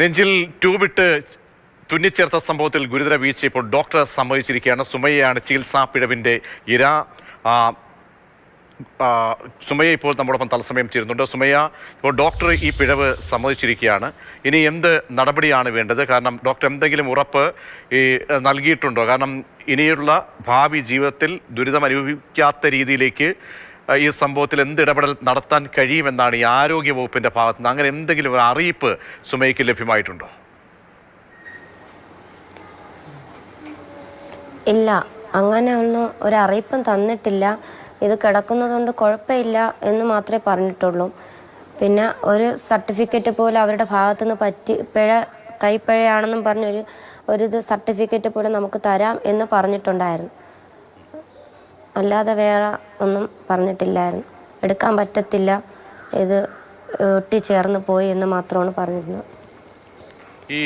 നെഞ്ചിൽ ട്യൂബിട്ട് തുന്നിച്ചേർത്ത സംഭവത്തിൽ ഗുരുതര വീഴ്ച ഇപ്പോൾ ഡോക്ടർ സമ്മതിച്ചിരിക്കുകയാണ് സുമയ്യയാണ് ചികിത്സാ പിഴവിന്റെ ഇര. സുമയ്യ ഇപ്പോൾ നമ്മോടൊപ്പം തത്സമയം ചേരുന്നുണ്ട്. സുമയ്യ ഇപ്പോൾ ഡോക്ടർ ഈ പിഴവ് സമ്മതിച്ചിരിക്കുകയാണ്. ഇനി എന്ത് നടപടിയാണ് വേണ്ടത്? കാരണം ഡോക്ടർ എന്തെങ്കിലും ഉറപ്പ് ഈ നൽകിയിട്ടുണ്ടോ? കാരണം ഇനിയുള്ള ഭാവി ജീവിതത്തിൽ ദുരിതം അനുഭവിക്കാത്ത രീതിയിലേക്ക് ഈ സംഭവത്തിൽ എന്ത് ഇടപെടൽ നടത്താൻ കഴിയുമെന്നാണ് ഈ ആരോഗ്യ വകുപ്പിന്റെ ഭാഗത്ത് നിന്ന് അങ്ങനെ എന്തെങ്കിലും ഒരു അറിയിപ്പ് സുമയ്ക്ക് ലഭ്യമായിട്ടുണ്ടോ? ഇല്ല. അങ്ങനെ ഒന്നും ഒരു അറിയിപ്പും തന്നിട്ടില്ല. ഇത് കിടക്കുന്നതുകൊണ്ട് കുഴപ്പമില്ല എന്ന് മാത്രമേ പറഞ്ഞിട്ടുള്ളൂ. പിന്നെ ഒരു സർട്ടിഫിക്കറ്റ് പോലെ അവരുടെ ഭാഗത്തുനിന്ന് പറ്റി പിഴ കൈപ്പിഴയാണെന്നും പറഞ്ഞൊരു ഒരു ഇത് സർട്ടിഫിക്കറ്റ് പോലെ നമുക്ക് തരാം എന്ന് പറഞ്ഞിട്ടുണ്ടായിരുന്നു. അല്ലാതെ വേറെ ഒന്നും പറഞ്ഞിട്ടില്ലായിരുന്നു. എടുക്കാൻ പറ്റത്തില്ല. ഇത് ഒട്ടിച്ചേർന്ന് പോയി എന്ന് മാത്രമാണ് പറഞ്ഞിരുന്നത്. ഈ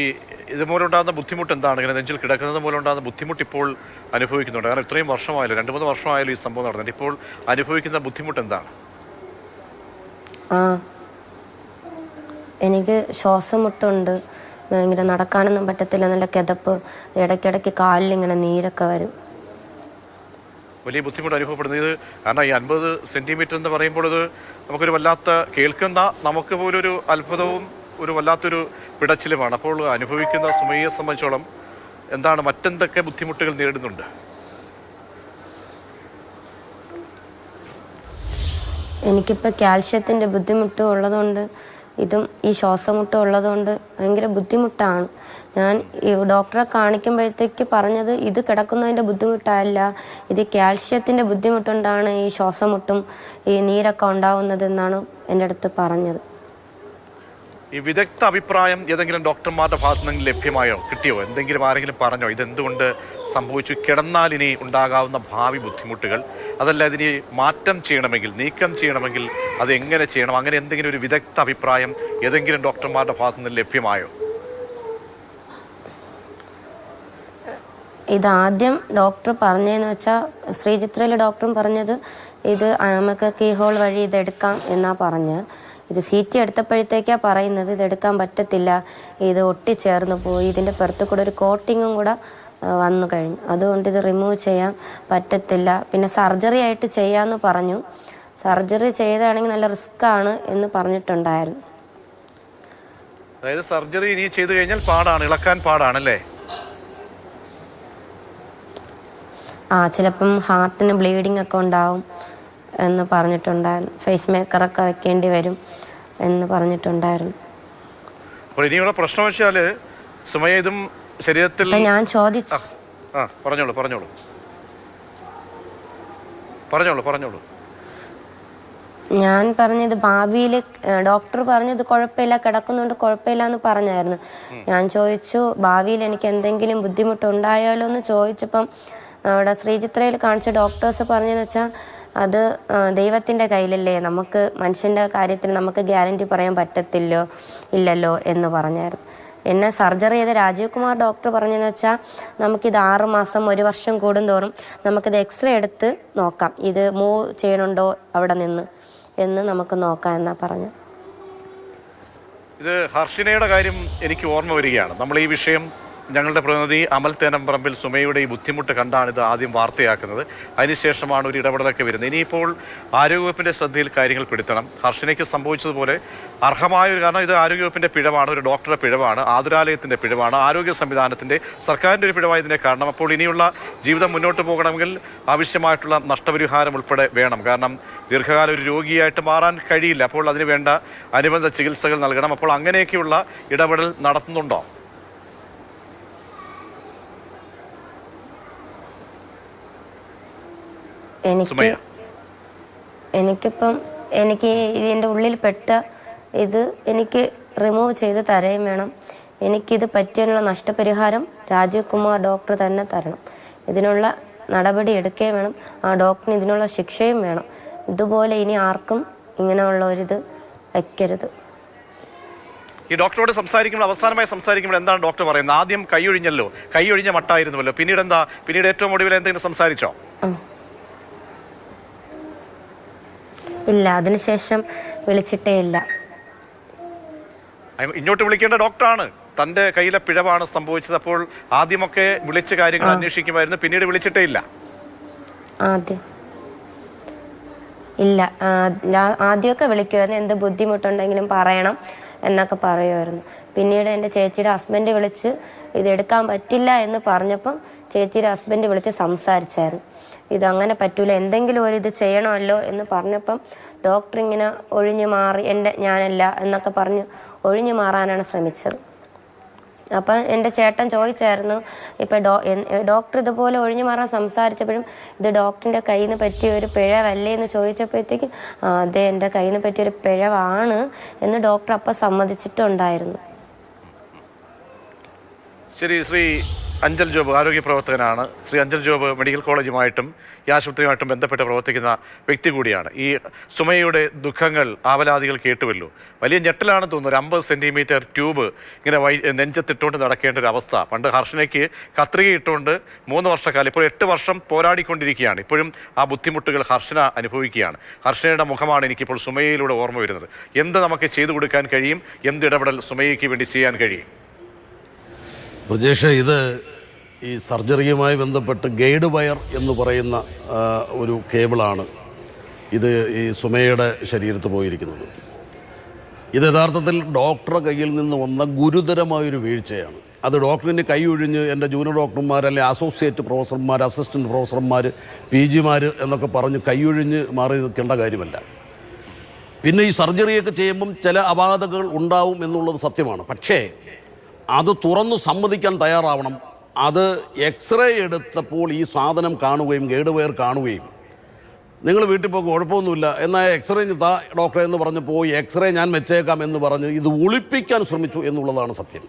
ഇതുമൂലം ഉണ്ടാകുന്ന ബുദ്ധിമുട്ട് എന്താണ്? ഇങ്ങനെ നെഞ്ചിൽ കിടക്കുന്നത് മൂലം ഉണ്ടാകുന്ന ബുദ്ധിമുട്ട് ഇപ്പോൾ അനുഭവിക്കുന്നുണ്ട്. കാരണം ഇത്രയും വർഷമായാലും രണ്ട് മൂന്ന് വർഷമായാലും ഈ സംഭവം നടന്നിട്ട് ഇപ്പോൾ അനുഭവിക്കുന്ന ബുദ്ധിമുട്ട് എന്താണ്? ആ. എനിക്ക് ശ്വാസം മുട്ടുണ്ട് ഇങ്ങനെ നടക്കാനൊന്നും പറ്റത്തില്ല. നല്ല കിതപ്പ്. ഇടയ്ക്കിടയ്ക്ക് കാലിൽ ഇങ്ങനെ നീരൊക്കെ വരും. വലിയ ബുദ്ധിമുട്ട് അനുഭവപ്പെടുന്നത്. ഇത് കാരണം ഈ അൻപത് സെന്റിമീറ്റർ എന്ന് പറയുമ്പോൾ ഇത് നമുക്കൊരു വല്ലാത്ത കേൾക്കുന്ന നമുക്ക് പോലും ഒരു അത്ഭുതവും ഒരു വല്ലാത്തൊരു പിടച്ചിലുമാണ് അപ്പോൾ അനുഭവിക്കുന്ന സുമയെ സംബന്ധിച്ചോളം എന്താണ് മറ്റെന്തൊക്കെ ബുദ്ധിമുട്ടുകൾ നേരിടുന്നുണ്ട്? എനിക്കിപ്പോൾ കാൽഷ്യത്തിന്റെ ബുദ്ധിമുട്ട് ഉള്ളതുകൊണ്ട് ഇതും ഈ ശ്വാസമുട്ടും ഉള്ളതുകൊണ്ട് ഭയങ്കര ബുദ്ധിമുട്ടാണ്. ഞാൻ ഡോക്ടറെ കാണിക്കുമ്പോഴത്തേക്ക് പറഞ്ഞത് ഇത് കിടക്കുന്നതിന്റെ ബുദ്ധിമുട്ടല്ല ഇത് കാൽഷ്യത്തിന്റെ ബുദ്ധിമുട്ടുകൊണ്ടാണ് ഈ ശ്വാസമുട്ടും ഈ നീരൊക്കെ ഉണ്ടാവുന്നത് എന്നാണ് എന്റെ അടുത്ത് പറഞ്ഞത്. ഈ വിദഗ്ധ അഭിപ്രായം ഏതെങ്കിലും ഡോക്ടർമാരുടെ ഭാഗത്തു നിന്ന് ലഭ്യമായോ? കിട്ടിയോ? എന്തെങ്കിലും ആരെങ്കിലും പറഞ്ഞോ? ഇതെന്തുകൊണ്ട് സംഭവിച്ചു. കിടന്നാൽ ഇനി ഉണ്ടാകാവുന്ന ഭാവി ബുദ്ധിമുട്ടുകൾ. അതല്ല ഇതിന് മാറ്റം ചെയ്യണമെങ്കിൽ നീക്കം ചെയ്യണമെങ്കിൽ അത് എങ്ങനെ ചെയ്യണം? അങ്ങനെ എന്തെങ്കിലും ഒരു വിദഗ്ധ അഭിപ്രായം ഏതെങ്കിലും ഡോക്ടർമാരുടെ ഭാഗത്തു നിന്ന് ലഭ്യമായോ? ഇത് ആദ്യം ഡോക്ടർ പറഞ്ഞതെന്ന് വെച്ചാൽ ശ്രീചിത്രയിലെ ഡോക്ടറും പറഞ്ഞത് ഇത് നമുക്ക് കീ ഹോൾ വഴി ഇതെടുക്കാം എന്നാ പറഞ്ഞ്. ഇത് സി ടി എടുത്തപ്പോഴത്തേക്കാണ് പറയുന്നത് ഇതെടുക്കാൻ പറ്റത്തില്ല ഇത് ഒട്ടിച്ചേർന്ന് പോയി ഇതിന്റെ പുറത്ത് കൂടെ ഒരു കോട്ടിങ്ങും കൂടെ വന്നു കഴിഞ്ഞു. അതുകൊണ്ട് ഇത് റിമൂവ് ചെയ്യാൻ പറ്റത്തില്ല. പിന്നെ സർജറി ആയിട്ട് ചെയ്യാമെന്ന് പറഞ്ഞു. സർജറി ചെയ്താണെങ്കിൽ നല്ല റിസ്ക് ആണ് എന്ന് പറഞ്ഞിട്ടുണ്ടായിരുന്നു. അതായത് സർജറി ഇനി ചെയ്തു കഴിഞ്ഞാൽ പാടാണ് ഇളക്കാൻ പാടാണല്ലേ? ആ ചിലപ്പം ഹാർട്ടിന് ബ്ലീഡിംഗ് ഒക്കെ ഉണ്ടാവും എന്ന് പറഞ്ഞിട്ടുണ്ടായിരുന്നു. ഫേസ് മേക്കർ ഒക്കെ വെക്കേണ്ടി വരും എന്ന് പറഞ്ഞിട്ടുണ്ടായിരുന്നു. അപ്പോൾ ഇനിയുള്ള പ്രശ്നം വെച്ചാൽ സുമയ ഇതും ശരീരത്തിൽ അപ്പം ഞാൻ ചോദിച്ചു ആ പറഞ്ഞോളൂ പറഞ്ഞോളൂ. പറഞ്ഞോളൂ പറഞ്ഞോളൂ. ഞാൻ പറഞ്ഞത് ഭാവിയിൽ ഡോക്ടർ പറഞ്ഞത് കുഴപ്പമില്ല കിടക്കുന്നുണ്ട് കുഴപ്പമില്ല എന്ന് പറഞ്ഞായിരുന്നു. ഞാൻ ചോദിച്ചു ഭാവിയിൽ എനിക്ക് എന്തെങ്കിലും ബുദ്ധിമുട്ടുണ്ടായാലോ എന്ന് ചോദിച്ചപ്പം അവിടെ ശ്രീചിത്രയിൽ കാണിച്ച ഡോക്ടേഴ്സ് പറഞ്ഞെന്ന് വെച്ചാൽ അത് ദൈവത്തിന്റെ ദൈവത്തിന്റെ കയ്യിലല്ലേ നമുക്ക് മനുഷ്യന്റെ കാര്യത്തിൽ നമുക്ക് ഗ്യാരണ്ടി പറയാൻ പറ്റത്തില്ലോ ഇല്ലല്ലോ എന്ന് പറഞ്ഞായിരുന്നു. എന്നെ സർജറി ചെയ്ത രാജീവ് കുമാർ ഡോക്ടർ പറഞ്ഞതെന്ന് വെച്ചാൽ നമുക്കിത് ആറ് മാസം ഒരു വർഷം കൂടുന്തോറും നമുക്കിത് എക്സ്റേ എടുത്ത് നോക്കാം. ഇത് മൂവ് ചെയ്യണുണ്ടോ അവിടെ നിന്ന് എന്ന് നമുക്ക് നോക്കാം എന്നാ പറഞ്ഞു. ഇത് ഹർഷിനയുടെ കാര്യം എനിക്ക് ഓർമ്മ വരികയാണ്. നമ്മൾ ഈ വിഷയം ഞങ്ങളുടെ പ്രതിനിധി അമൽ തേനമ്പറമ്പിൽ സുമയുടെ ഈ ബുദ്ധിമുട്ട് കണ്ടാണ് ഇത് ആദ്യം വാർത്തയാക്കുന്നത്. അതിനുശേഷമാണ് ഒരു ഇടപെടലൊക്കെ വരുന്നത്. ഇനിയിപ്പോൾ ആരോഗ്യവകുപ്പിന്റെ ശ്രദ്ധയിൽ കാര്യങ്ങൾ പെടുത്തണം. ഹർഷനയ്ക്ക് സംഭവിച്ചതുപോലെ അർഹമായ ഒരു കാരണം ഇത് ആരോഗ്യവകുപ്പിന്റെ പിഴവാണ് ഒരു ഡോക്ടറുടെ പിഴവാണ് ആതുരാലയത്തിന്റെ പിഴവാണ് ആരോഗ്യ സംവിധാനത്തിന്റെ സർക്കാരിന്റെ ഒരു പിഴവായതിന്റെ കാരണം അപ്പോൾ ഇനിയുള്ള ജീവിതം മുന്നോട്ട് പോകണമെങ്കിൽ ആവശ്യമായിട്ടുള്ള നഷ്ടപരിഹാരം ഉൾപ്പെടെ വേണം. കാരണം ദീർഘകാലം ഒരു രോഗിയായിട്ട് മാറാൻ കഴിയില്ല. അപ്പോൾ അതിന് വേണ്ട അനുബന്ധ ചികിത്സകൾ നൽകണം. അപ്പോൾ അങ്ങനെയൊക്കെയുള്ള ഇടപെടൽ നടത്തുന്നുണ്ടോ? എനിക്ക്. എനിക്കിപ്പം എനിക്ക് ഇതിന്റെ ഉള്ളിൽ പെട്ട ഇത് എനിക്ക് റിമൂവ് ചെയ്ത് തരുകയും വേണം. എനിക്കിത് പറ്റിയതിനുള്ള നഷ്ടപരിഹാരം രാജീവ് കുമാർ ഡോക്ടർ തന്നെ തരണം. ഇതിനുള്ള നടപടി എടുക്കുകയും വേണം. ആ ഡോക്ടറിന് ഇതിനുള്ള ശിക്ഷയും വേണം. ഇതുപോലെ ഇനി ആർക്കും ഇങ്ങനെയുള്ള ഒരിത് വയ്ക്കരുത് ഈ ഡോക്ടറോട് സംസാരിക്കുമ്പോൾ അവസാനമായി സംസാരിക്കുമ്പോൾ എന്താണ് ഡോക്ടർ പറയുന്നത്? ആദ്യം കൈയൊഴിഞ്ഞല്ലോ കൈയൊഴിഞ്ഞ മട്ടായിരുന്നുവല്ലോ. പിന്നീട് എന്താ പിന്നീട് ഏറ്റവും ഒടുവിൽ എന്തെങ്കിലും സംസാരിച്ചോ? ഇല്ല അതിനുശേഷം വിളിച്ചിട്ടേ ഇല്ല. ഇങ്ങോട്ട് വിളിക്കേണ്ട ഡോക്ടറാണ്. തന്റെ കയ്യിലെ പിഴവാണ് സംഭവിച്ചത്. അപ്പോൾ ആദ്യമൊക്കെ വിളിച്ച കാര്യങ്ങൾ അന്വേഷിക്കുമായിരുന്നു. പിന്നീട് വിളിച്ചിട്ടേ ഇല്ല. ആദ്യം ഇല്ല ആദ്യമൊക്കെ വിളിക്കുമായിരുന്നു. എന്ത് ബുദ്ധിമുട്ടുണ്ടെങ്കിലും പറയണം. എന്നൊക്കെ പറയുമായിരുന്നു. പിന്നീട് എന്റെ ചേച്ചിയുടെ ഹസ്ബൻഡ് വിളിച്ച് ഇത് എടുക്കാൻ പറ്റില്ല എന്ന് പറഞ്ഞപ്പം ചേച്ചിയുടെ ഹസ്ബൻഡ് വിളിച്ച് സംസാരിച്ചായിരുന്നു. ഇതങ്ങനെ പറ്റൂല എന്തെങ്കിലും ഒരു ഇത് ചെയ്യണമല്ലോ എന്ന് പറഞ്ഞപ്പം ഡോക്ടർ ഇങ്ങനെ ഒഴിഞ്ഞു മാറി എന്റെ ഞാനല്ല എന്നൊക്കെ പറഞ്ഞ് ഒഴിഞ്ഞു മാറാനാണ് ശ്രമിച്ചത്. അപ്പം എന്റെ ചേട്ടൻ ചോദിച്ചായിരുന്നു ഇപ്പം ഡോ ഡോക്ടർ ഇതുപോലെ ഒഴിഞ്ഞു മാറാൻ സംസാരിച്ചപ്പോഴും ഇത് ഡോക്ടറിന്റെ കയ്യിൽ നിന്ന് പറ്റിയ ഒരു പിഴവല്ലേ എന്ന് ചോദിച്ചപ്പോഴത്തേക്ക് "ആ, അതെ എന്റെ കയ്യിൽ നിന്ന് പറ്റിയൊരു പിഴവാണ് എന്ന് ഡോക്ടർ അപ്പം സമ്മതിച്ചിട്ടുണ്ടായിരുന്നു. ശരി ശ്രീ അഞ്ചൽ ജോബ് ആരോഗ്യ പ്രവർത്തകനാണ്. ശ്രീ അഞ്ചൽ ജോബ് മെഡിക്കൽ കോളേജുമായിട്ടും ഈ ആശുപത്രിയുമായിട്ടും ബന്ധപ്പെട്ട് പ്രവർത്തിക്കുന്ന വ്യക്തി കൂടിയാണ്. ഈ സുമയുടെ ദുഃഖങ്ങൾ ആവലാദികൾ കേട്ടുവല്ലോ. വലിയ ഞെട്ടലാണെന്ന് തോന്നുന്നു. ഒരു അമ്പത് സെന്റിമീറ്റർ ട്യൂബ് ഇങ്ങനെ വൈ നെഞ്ചത്തിട്ടുകൊണ്ട് നടക്കേണ്ട ഒരു അവസ്ഥ. പണ്ട് ഹർഷനയ്ക്ക് കത്രിക ഇട്ടുകൊണ്ട് മൂന്ന് വർഷക്കാലം ഇപ്പോൾ എട്ട് വർഷം പോരാടിക്കൊണ്ടിരിക്കുകയാണ്. ഇപ്പോഴും ആ ബുദ്ധിമുട്ടുകൾ ഹർഷന അനുഭവിക്കുകയാണ്. ഹർഷനയുടെ മുഖമാണ് എനിക്കിപ്പോൾ സുമയയിലൂടെ ഓർമ്മ വരുന്നത്. എന്ത് നമുക്ക് ചെയ്തു കൊടുക്കാൻ കഴിയും? എന്ത് ഇടപെടൽ സുമയയ്ക്ക് വേണ്ടി ചെയ്യാൻ കഴിയും? ബ്രജേഷ് ഇത് ഈ സർജറിയുമായി ബന്ധപ്പെട്ട് ഗൈഡ് വയർ എന്ന് പറയുന്ന ഒരു കേബിളാണ് ഇത് ഈ സുമയുടെ ശരീരത്ത് പോയിരിക്കുന്നത്. ഇത് യഥാർത്ഥത്തിൽ ഡോക്ടറുടെ കയ്യിൽ നിന്ന് വന്ന ഗുരുതരമായൊരു വീഴ്ചയാണ്. അത് ഡോക്ടറിന്റെ കൈ ഒഴിഞ്ഞ് എന്റെ ജൂനിയർ ഡോക്ടർമാർ അല്ലെ അസോസിയേറ്റ് പ്രൊഫസർമാർ അസിസ്റ്റന്റ് പ്രൊഫസർമാർ പി ജിമാർ എന്നൊക്കെ പറഞ്ഞ് കൈയൊഴിഞ്ഞ് മാറി നിൽക്കേണ്ട കാര്യമല്ല. പിന്നെ ഈ സർജറിയൊക്കെ ചെയ്യുമ്പം ചില അപാകതകൾ ഉണ്ടാവും എന്നുള്ളത് സത്യമാണ്. പക്ഷേ അത് തുറന്നു സമ്മതിക്കാൻ തയ്യാറാവണം. അത് എക്സ്റേ എടുത്തപ്പോൾ ഈ സാധനം കാണുകയും ഗേഡ്വെയർ വയർ കാണുകയും. നിങ്ങൾ വീട്ടിൽ പോയി കുഴപ്പമൊന്നുമില്ല. എന്നാൽ എക്സ്റേ താ ഡോക്ടറെ എന്ന് പറഞ്ഞപ്പോൾ എക്സ്റേ ഞാൻ വെച്ചേക്കാം എന്ന് പറഞ്ഞ് ഇത് ഒളിപ്പിക്കാൻ ശ്രമിച്ചു എന്നുള്ളതാണ് സത്യം.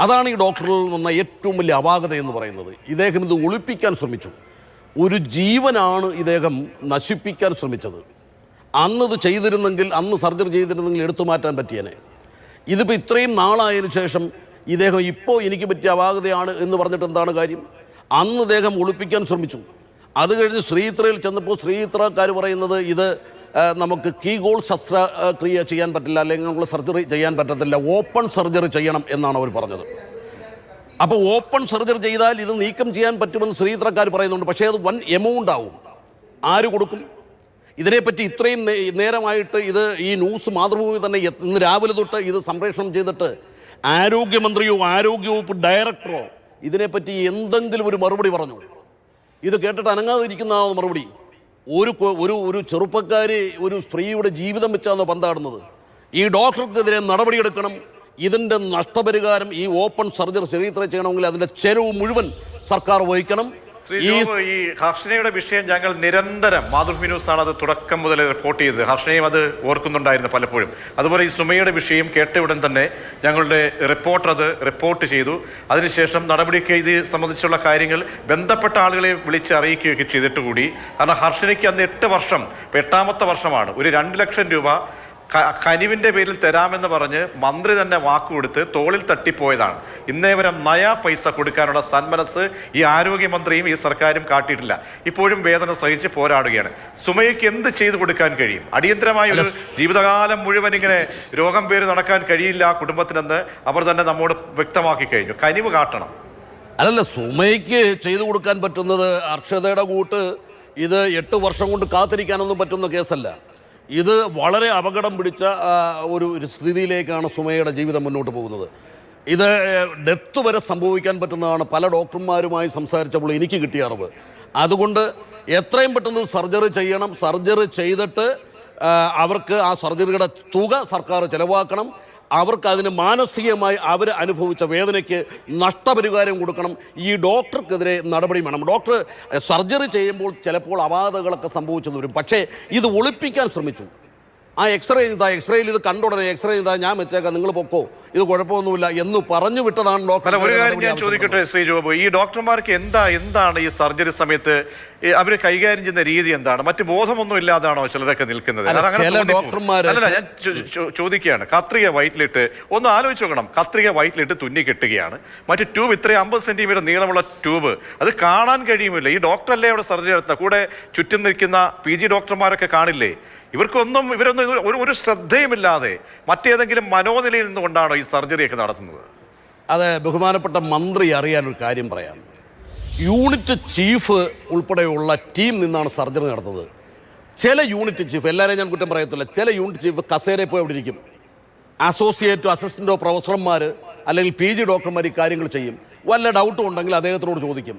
അതാണ് ഈ ഡോക്ടറിൽ നിന്ന ഏറ്റവും വലിയ അപാകത എന്ന് പറയുന്നത്. ഇദ്ദേഹം ഇത് ഒളിപ്പിക്കാൻ ശ്രമിച്ചു. ഒരു ജീവനാണ് ഇദ്ദേഹം നശിപ്പിക്കാൻ ശ്രമിച്ചത്. അന്ന് ഇത് ചെയ്തിരുന്നെങ്കിൽ അന്ന് സർജറി ചെയ്തിരുന്നെങ്കിൽ എടുത്തു മാറ്റാൻ പറ്റിയേനെ. ഇതിപ്പോൾ ഇത്രയും നാളായതിനു ശേഷം ഇദ്ദേഹം ഇപ്പോൾ എനിക്ക് പറ്റിയ അപാകതയാണ് എന്ന് പറഞ്ഞിട്ട് എന്താണ് കാര്യം? അന്ന് ഇദ്ദേഹം ഒളിപ്പിക്കാൻ ശ്രമിച്ചു. അത് കഴിഞ്ഞ് ശ്രീത്രയിൽ ചെന്നപ്പോൾ ശ്രീത്രക്കാർ പറയുന്നത് ഇത് നമുക്ക് നമുക്ക് കീഗോൾ ശസ്ത്രക്രിയ ചെയ്യാൻ പറ്റില്ല അല്ലെങ്കിൽ നമ്മൾ സർജറി ചെയ്യാൻ പറ്റത്തില്ല ഓപ്പൺ സർജറി ചെയ്യണം എന്നാണ് അവർ പറഞ്ഞത്. അപ്പോൾ ഓപ്പൺ സർജറി ചെയ്താൽ ഇത് നീക്കം ചെയ്യാൻ പറ്റുമെന്ന് ശ്രീത്രക്കാർ പറയുന്നുണ്ട്. പക്ഷേ അത് വൻ എമൗണ്ട് ആവും. ആര് കൊടുക്കും? ഇതിനെപ്പറ്റി ഇത്രയും നേരമായിട്ട് ഇത് ഈ ന്യൂസ് മാതൃഭൂമി തന്നെ ഇന്ന് രാവിലെ തൊട്ട് ഇത് സംപ്രേഷണം ചെയ്തിട്ട് ആരോഗ്യമന്ത്രിയോ ആരോഗ്യവകുപ്പ് ഡയറക്ടറോ ഇതിനെപ്പറ്റി എന്തെങ്കിലും ഒരു മറുപടി പറഞ്ഞു? ഇത് കേട്ടിട്ട് അനങ്ങാതിരിക്കുന്ന മറുപടി. ഒരു ഒരു ഒരു ചെറുപ്പക്കാരി ഒരു സ്ത്രീയുടെ ജീവിതം വെച്ചാണോ പന്താടുന്നത്? ഈ ഡോക്ടർക്കെതിരെ നടപടിയെടുക്കണം. ഇതിന്റെ നഷ്ടപരിഹാരം ഈ ഓപ്പൺ സർജറി ശരീരത്തിൽ ചെയ്യണമെങ്കിൽ അതിന്റെ ചെലവ് മുഴുവൻ സർക്കാർ വഹിക്കണം. ഈ ഹർഷനയുടെ വിഷയം ഞങ്ങൾ നിരന്തരം മാതൃഭൂമി ആണ് അത് തുടക്കം മുതൽ റിപ്പോർട്ട് ചെയ്തത്. ഹർഷനയും അത് ഓർക്കുന്നുണ്ടായിരുന്നു പലപ്പോഴും. അതുപോലെ ഈ സുമയുടെ വിഷയം കേട്ട ഉടൻ തന്നെ ഞങ്ങളുടെ റിപ്പോർട്ടർ അത് റിപ്പോർട്ട് ചെയ്തു. അതിനുശേഷം നടപടിക്ക് ഇത് സംബന്ധിച്ചുള്ള കാര്യങ്ങൾ ബന്ധപ്പെട്ട ആളുകളെ വിളിച്ച് അറിയിക്കുകയൊക്കെ ചെയ്തിട്ട് കൂടി. കാരണം ഹർഷനയ്ക്ക് അന്ന് എട്ട് വർഷം എട്ടാമത്തെ വർഷമാണ്. ഒരു രണ്ട് ലക്ഷം രൂപ ക- കനിവിന്റെ പേരിൽ തരാമെന്ന് പറഞ്ഞ് മന്ത്രി തന്നെ വാക്കുകൊടുത്ത് തോളിൽ തട്ടിപ്പോയതാണ്. ഇന്നേ വരെ നയാ പൈസ കൊടുക്കാനുള്ള സന്മനസ് ഈ ആരോഗ്യമന്ത്രിയും ഈ സർക്കാരും കാട്ടിയിട്ടില്ല. ഇപ്പോഴും വേദന സഹിച്ച് പോരാടുകയാണ്. സുമയ്ക്ക് എന്ത് ചെയ്തു കൊടുക്കാൻ കഴിയും? അടിയന്തരമായ ഒരു ജീവിതകാലം മുഴുവൻ ഇങ്ങനെ രോഗം പേര് നടക്കാൻ കഴിയില്ല കുടുംബത്തിനെന്ന് അവർ തന്നെ നമ്മോട് വ്യക്തമാക്കി കഴിഞ്ഞു. കനിവ് കാട്ടണം. അല്ലല്ല സുമയ്ക്ക് ചെയ്തു കൊടുക്കാൻ പറ്റുന്നത് അർഷതയുടെ കൂട്ട് ഇത് എട്ട് വർഷം കൊണ്ട് കാത്തിരിക്കാനൊന്നും പറ്റുന്ന കേസല്ല. ഇത് വളരെ അപകടം പിടിച്ച ഒരു ഒരു സ്ഥിതിയിലേക്കാണ് സുമയുടെ ജീവിതം മുന്നോട്ട് പോകുന്നത്. ഇത് ഡെത്ത് വരെ സംഭവിക്കാൻ പറ്റുന്നതാണ് പല ഡോക്ടർമാരുമായി സംസാരിച്ചപ്പോൾ എനിക്ക് കിട്ടിയ അറിവ്. അതുകൊണ്ട് എത്രയും പെട്ടെന്ന് സർജറി ചെയ്യണം. സർജറി ചെയ്തിട്ട് അവർക്ക് ആ സർജറിയുടെ തുക സർക്കാർ ചെലവാക്കണം. അവർക്ക് അതിന് മാനസികമായി അവർ അനുഭവിച്ച വേദനയ്ക്ക് നഷ്ടപരിഹാരം കൊടുക്കണം. ഈ ഡോക്ടർക്കെതിരെ നടപടി വേണം. ഡോക്ടർ സർജറി ചെയ്യുമ്പോൾ ചിലപ്പോൾ അപാധകളൊക്കെ സംഭവിച്ചെന്ന് വരും. പക്ഷേ ഇത് ഒളിപ്പിക്കാൻ ശ്രമിച്ചു. ആ എക്സ്റേ ചെയ്താൽ എക്സ്റേയിൽ ഇത് കണ്ടുടനെ എക്സ്റേ ചെയ്താൽ ഞാൻ വെച്ചേക്കാം നിങ്ങൾ പൊക്കോ ഇത് കുഴപ്പമൊന്നുമില്ല എന്ന് പറഞ്ഞു വിട്ടതാണ് ഡോക്ടർ ഒരു കാര്യം ഞാൻ ചോദിക്കട്ടെ ശ്രീ ജോബ്? ഈ ഡോക്ടർമാർക്ക് എന്താ എന്താണ് ഈ സർജറി സമയത്ത് അവർ കൈകാര്യം ചെയ്യുന്ന രീതി എന്താണ്? മറ്റു ബോധമൊന്നും ഇല്ലാതാണോ ചിലരൊക്കെ നിൽക്കുന്നത്? ചില. അല്ല ഞാൻ ചോദിക്കുകയാണ്. കത്രിക വയറ്റിലിട്ട് ഒന്ന് ആലോചിച്ച് നോക്കണം. കത്രിക വയറ്റിലിട്ട് തുന്നി കെട്ടുകയാണ്. മറ്റു ട്യൂബ് ഇത്രയും അമ്പത് സെന്റിമീറ്റർ നീളമുള്ള ട്യൂബ് അത് കാണാൻ കഴിയുമില്ല. ഈ ഡോക്ടറല്ലേ അവിടെ സർജറി നടത്തുന്ന കൂടെ ചുറ്റും നിൽക്കുന്ന പി ജി ഡോക്ടർമാരൊക്കെ കാണില്ലേ? ഇവർക്കൊന്നും ഇവരൊന്നും ഒരു ഒരു ശ്രദ്ധയുമില്ലാതെ മറ്റേതെങ്കിലും മനോനിലയിൽ നിന്നുകൊണ്ടാണോ ഈ സർജറിയൊക്കെ നടത്തുന്നത്? അത് ബഹുമാനപ്പെട്ട മന്ത്രി അറിയാൻ ഒരു കാര്യം പറയാം. യൂണിറ്റ് ചീഫ് ഉൾപ്പെടെയുള്ള ടീം നിന്നാണ് സർജറി നടത്തുന്നത്. ചില യൂണിറ്റ് ചീഫ് എല്ലാവരെയും ഞാൻ കുറ്റം പറയത്തില്ല ചില യൂണിറ്റ് ചീഫ് കസേരയിൽ പോയി അവിടെ ഇരിക്കും അസോസിയേറ്റോ അസിസ്റ്റന്റോ പ്രൊഫസർമാർ അല്ലെങ്കിൽ പി ജി ഡോക്ടർമാർ ഈ കാര്യങ്ങൾ ചെയ്യും. വല്ല ഡൗട്ടും ഉണ്ടെങ്കിൽ അദ്ദേഹത്തിനോട് ചോദിക്കും.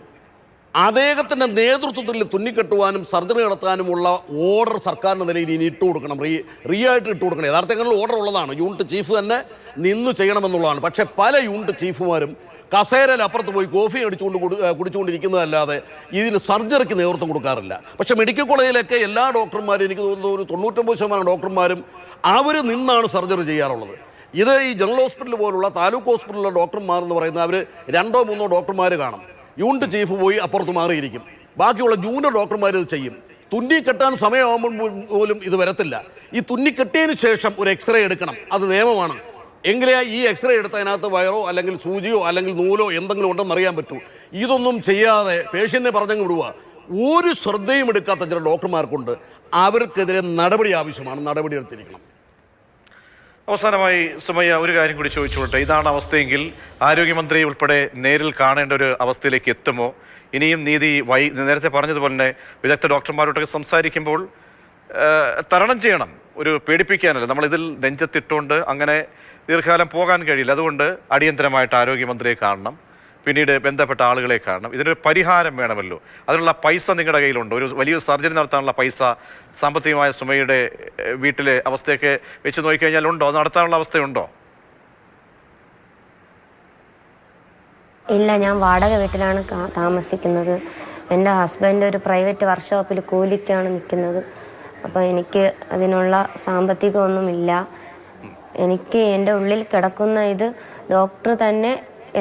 അദ്ദേഹത്തിന്റെ നേതൃത്വത്തിൽ തുന്നിക്കെട്ടുവാനും സർജറി നടത്താനുമുള്ള ഓർഡർ സർക്കാരിന്റെ നിലയിൽ ഇനി ഇട്ട് കൊടുക്കണം. റീ റീ ആയിട്ട് ഇട്ട് കൊടുക്കണം. യഥാർത്ഥങ്ങളിൽ ഓർഡർ ഉള്ളതാണ്. യൂണിറ്റ് ചീഫ് തന്നെ നിന്ന് ചെയ്യണമെന്നുള്ളതാണ്. പക്ഷേ പല യൂണിറ്റ് ചീഫുമാരും കസേരയിൽ അപ്പുറത്ത് പോയി കോഫി അടിച്ചുകൊണ്ട് കുടിച്ചുകൊണ്ടിരിക്കുന്നതല്ലാതെ ഇതിന് സർജറിക്ക് നേതൃത്വം കൊടുക്കാറില്ല. പക്ഷേ മെഡിക്കൽ കോളേജിലൊക്കെ എല്ലാ ഡോക്ടർമാരും എനിക്ക് തോന്നുന്നു ഒരു തൊണ്ണൂറ്റൊമ്പത് ശതമാനം ഡോക്ടർമാരും അവർ നിന്നാണ് സർജറി ചെയ്യാറുള്ളത്. ഇത് ഈ ജനറൽ ഹോസ്പിറ്റൽ പോലുള്ള താലൂക്ക് ഹോസ്പിറ്റലിലെ ഡോക്ടർമാർ എന്ന് പറയുന്നത് അവർ രണ്ടോ മൂന്നോ ഡോക്ടർമാർ കാണും. യൂണിറ്റ് ചീഫ് പോയി അപ്പുറത്ത് മാറിയിരിക്കും. ബാക്കിയുള്ള ജൂനിയർ ഡോക്ടർമാർ ഇത് ചെയ്യും. തുന്നി കെട്ടാൻ സമയമാകുമ്പോൾ പോലും ഇത് വരത്തില്ല. ഈ തുന്നി കെട്ടിയതിന് ശേഷം ഒരു എക്സ്റേ എടുക്കണം. അത് നിയമമാണ്. എങ്കിലേ ഈ എക്സ്റേ എടുത്തതിനകത്ത് വയറോ അല്ലെങ്കിൽ സൂചിയോ അല്ലെങ്കിൽ നൂലോ എന്തെങ്കിലും ഉണ്ടെന്ന് അറിയാൻ പറ്റൂ. ഇതൊന്നും ചെയ്യാതെ പേഷ്യന്റിനെ പറഞ്ഞങ്ങ് വിടുക. ഒരു ശ്രദ്ധയും എടുക്കാത്ത ചില ഡോക്ടർമാർക്കുണ്ട് അവർക്കെതിരെ നടപടി ആവശ്യമാണ്. നടപടി എടുത്തിരിക്കണം. അവസാനമായി സുമയ്യ ഒരു കാര്യം കൂടി ചോദിച്ചോട്ടെ ഇതാണ് അവസ്ഥയെങ്കിൽ ആരോഗ്യമന്ത്രി ഉൾപ്പെടെ നേരിൽ കാണേണ്ട ഒരു അവസ്ഥയിലേക്ക് എത്തുമോ? ഇനിയും നീതി വൈ നേരത്തെ പറഞ്ഞതുപോലെ തന്നെ വിദഗ്ധ ഡോക്ടർമാരോട്ടൊക്കെ സംസാരിക്കുമ്പോൾ തരണം ചെയ്യണം. ഒരു പേടിപ്പിക്കാനല്ല. നമ്മളിതിൽ നെഞ്ചത്തിട്ടുകൊണ്ട് അങ്ങനെ ദീർഘകാലം പോകാൻ കഴിയില്ല. അതുകൊണ്ട് അടിയന്തരമായിട്ട് ആരോഗ്യമന്ത്രിയെ കാണണം. പിന്നീട് ബന്ധപ്പെട്ട ആളുകളെ കാണണം. ഇതിനൊരു പരിഹാരം വേണമല്ലോ. അതിനുള്ള പൈസ നിങ്ങളുടെ കയ്യിലുണ്ടോ. ഒരു വലിയ സർജറി നടത്താനുള്ള പൈസ സാമ്പത്തികമായ സുമയുടെ വീട്ടിലെ അവസ്ഥയൊക്കെ വെച്ച് നോക്കിക്കഴിഞ്ഞാൽ ഉണ്ടോ? അത് നടത്താനുള്ള അവസ്ഥയുണ്ടോ? ഇല്ല ഞാൻ വാടക വീട്ടിലാണ് താമസിക്കുന്നത്. എന്റെ ഹസ്ബൻഡ് ഒരു പ്രൈവറ്റ് വർക്ക്ഷോപ്പിൽ കൂലിക്കാണ് നിൽക്കുന്നത്. അപ്പോൾ എനിക്ക് അതിനുള്ള സാമ്പത്തികമൊന്നുമില്ല. എനിക്ക് എന്റെ ഉള്ളിൽ കിടക്കുന്ന ഇത് ഡോക്ടർ തന്നെ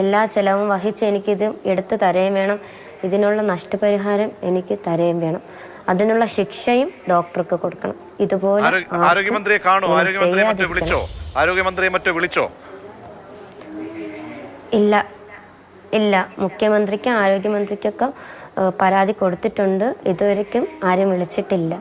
എല്ലാ ചെലവും വഹിച്ച് എനിക്കിത് എടുത്തു തരേം വേണം. ഇതിനുള്ള നഷ്ടപരിഹാരം എനിക്ക് തരേം വേണം. അതിനുള്ള ശിക്ഷയും ഡോക്ടർക്ക് കൊടുക്കണം. ഇതുപോലെ ആരോഗ്യമന്ത്രിയെ കാണോ ആരോഗ്യമന്ത്രിയെ മറ്റോ. വിളിച്ചോ? ആരോഗ്യമന്ത്രിയെ മറ്റോ വിളിച്ചോ? ഇല്ല. ഇല്ല. മുഖ്യമന്ത്രിക്കും ആരോഗ്യമന്ത്രിക്കൊക്കെ പരാതി കൊടുത്തിട്ടുണ്ട്. ഇതുവരെക്കും ആരും വിളിച്ചിട്ടില്ല.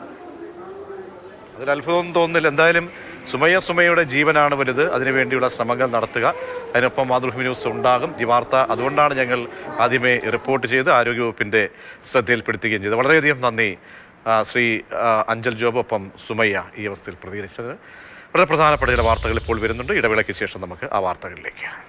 അതൊരു അത്ഭുതം തോന്നുന്നില്ല. എന്തായാലും സുമയ്യ സുമയ്യയുടെ ജീവനാണ് വലുത്. അതിനുവേണ്ടിയുള്ള ശ്രമങ്ങൾ നടത്തുക. അതിനൊപ്പം മാതൃഭൂമി ന്യൂസ് ഉണ്ടാകും. ഈ വാർത്ത അതുകൊണ്ടാണ് ഞങ്ങൾ ആദ്യമേ റിപ്പോർട്ട് ചെയ്ത് ആരോഗ്യവകുപ്പിന്റെ ശ്രദ്ധയിൽപ്പെടുത്തുകയും ചെയ്തത്. വളരെയധികം നന്ദി ശ്രീ അഞ്ചൽ ജോബ് ഒപ്പം സുമയ്യ ഈ അവസ്ഥയിൽ പ്രതികരിച്ചത്. വളരെ പ്രധാനപ്പെട്ട ചില വാർത്തകൾ ഇപ്പോൾ വരുന്നുണ്ട്. ഇടവേളയ്ക്ക് ശേഷം നമുക്ക് ആ വാർത്തകളിലേക്ക്